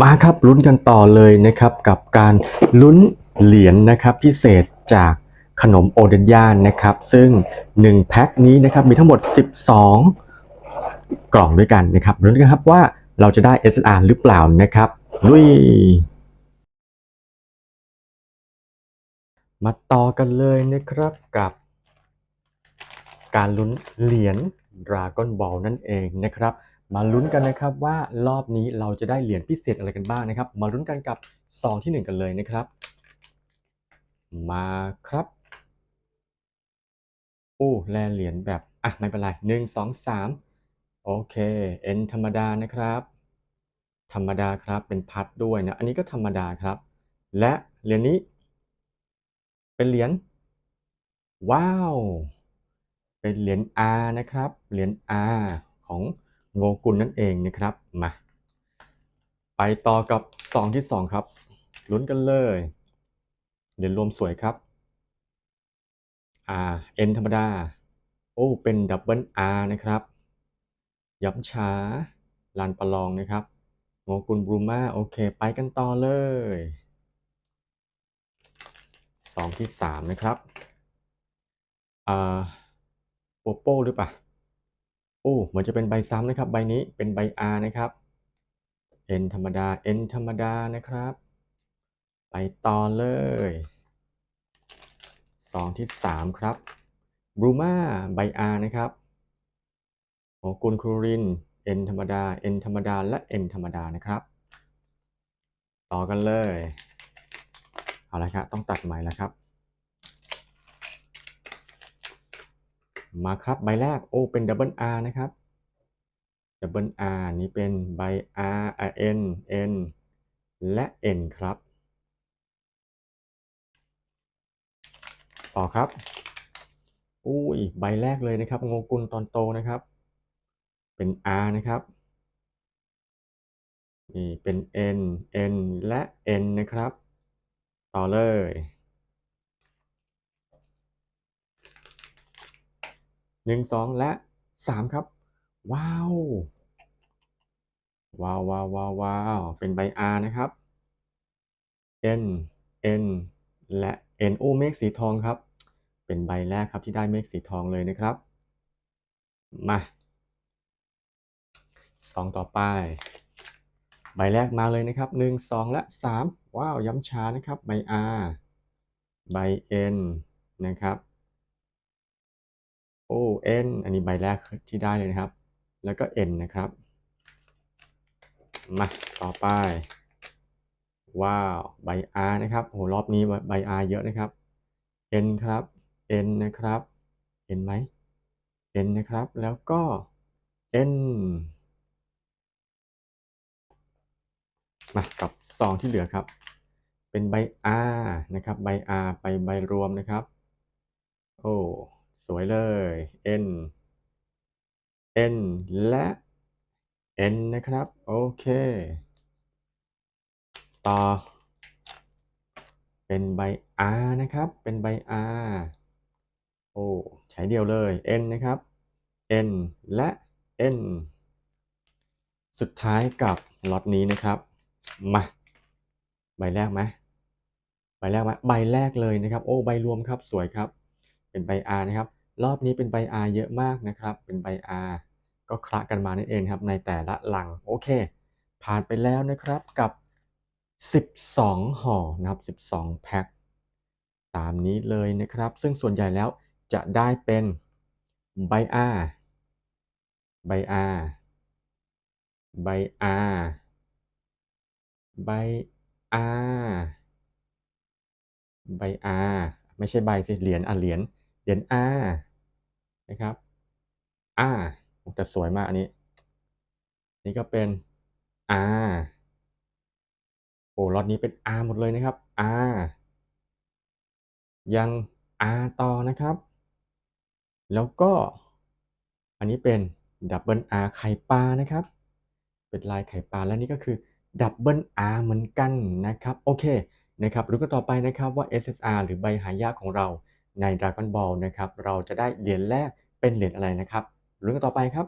มาครับลุ้นกันต่อเลยนะครับกับการลุ้นเหรียญนะครับพิเศษจากขนมโอเดนย่านะครับ ซึ่ง 1 แพ็คนี้นะครับมีทั้งหมด 12 กล่องด้วยกันนะครับลุ้นกันครับว่าเราจะได้ SR หรือเปล่านะครับลุยมาต่อกันเลยนะครับกับ การลุ้นเหรียญ Dragon Ball นั่นเองนะครับ มาลุ้นกันนะครับว่ารอบนี้เราจะได้เหรียญพิเศษอะไรกันบ้างนะครับ มาลุ้นกันกับซองที่ 1 กันเลยนะครับ มาครับโอ้แลเหรียญแบบอะไม่เป็นไรหนึ่งสองสามโอเคเอ็นธรรมดานะครับ ธรรมดาครับเป็นพัดด้วยนะอันนี้ก็ธรรมดาครับ และเหรียญนี้ เป็นเหรียญว้าว เป็นเหรียญ R นะครับเหรียญ R ของ โงกุลนั่นเองนะครับมาไปต่อกับซองที่2ครับลุ้นกันเลยเหรียญรวมสวยครับ R N ธรรมดา โอ้เป็นดับเบิล R นะครับย้ำช้าลานประลองนะครับโงกุลบรูมาโอเค ไปกันต่อเลยซองที่3นะครับอ่าโปโป้หรือเปล่า อ้เหมือนจะเป็นใบซ้ำนะครับ ใบนี้เป็นใบ R นะครับ N ธรรมดา N ธรรมดานะครับ ไปต่อเลยซองที่3ครับบรูมาใบ R นะครับโอกุลครูริน N ธรรมดา N ธรรมดา และ N ธรรมดานะครับ ต่อกันเลย เอาละครับต้องตัดใหม่แล้วครับ มาครับใบแรกโอ้เป็นดับเบิล R นะครับดับเบิล R นี้เป็นใบ R R N N และ N ครับ ต่อครับอุ้ยใบแรกเลยนะครับโงกุลตอนโตนะครับ เป็น R นะครับนี่เป็น N N และ N นะครับ ต่อเลย หนึ่งสองและสามครับ ว้าว ว้าวว้าวว้าววาวเป็นใบ R นะครับ N N และ N โอเมฆสีทองครับ เป็นใบแรกครับที่ได้เมฆสีทองเลยนะครับ มาสองต่อไป ใบแรกมาเลยนะครับหนึ่งสองและสามว้าว ย้ำช้านะครับ ใบ R ใบ N นะครับ โอ้ N อันนี้ใบแรกที่ได้เลยนะครับ แล้วก็ N นะครับ มาต่อไป ว้าว ใบ R นะครับ โอ้โหรอบนี้ใบ R เยอะนะครับ N ครับ N นะครับ N ไหม N นะครับ แล้วก็ N มากับซองที่เหลือครับ เป็นใบ R นะครับ ใบ R ไปใบรวมนะครับ โอ้ สวยเลย N N และ N นะครับ โอเค ต่อ เป็นใบ R นะครับ เป็นใบ R โอ้ ใช้เดียวเลย N นะครับ N และ N สุดท้ายกับล็อตนี้นะครับ มา ใบแรกไหมใบแรกไหมใบแรกเลยนะครับ โอ้ ใบรวมครับ สวยครับ เป็นใบ R นะครับ รอบนี้เป็นใบ R เยอะมากนะครับ เป็นใบ R ก็คละกันมานั่นเองครับ ในแต่ละหลังโอเค ผ่านไปแล้วนะครับกับ 12 ห่อนะครับ 12 แพ็คตามนี้เลยนะครับ ซึ่งส่วนใหญ่แล้วจะได้เป็นใบ R ใบ R ใบ R ใบ R ใบ R ไม่ใช่ใบสิ เหรียญอะเหรียญ เหรียญ R นะครับ R โอ้แต่สวยมากอันนี้ นี่ก็เป็น R โอ้ล็อตนี้เป็น R หมดเลยนะครับ R ยัง R ต่อนะครับ แล้วก็ อันนี้เป็นดับเบิล R ไข่ปลานะครับ เป็นลายไข่ปลาและนี่ก็คือดับเบิล R เหมือนกันนะครับ โอเคนะครับรู้กันต่อไปนะครับว่า SSR หรือใบหายากของเรา ใน Dragon Ball นะครับ เราจะได้เหรียญแรกเป็นเหรียญอะไรนะครับรู้กันต่อไปครับ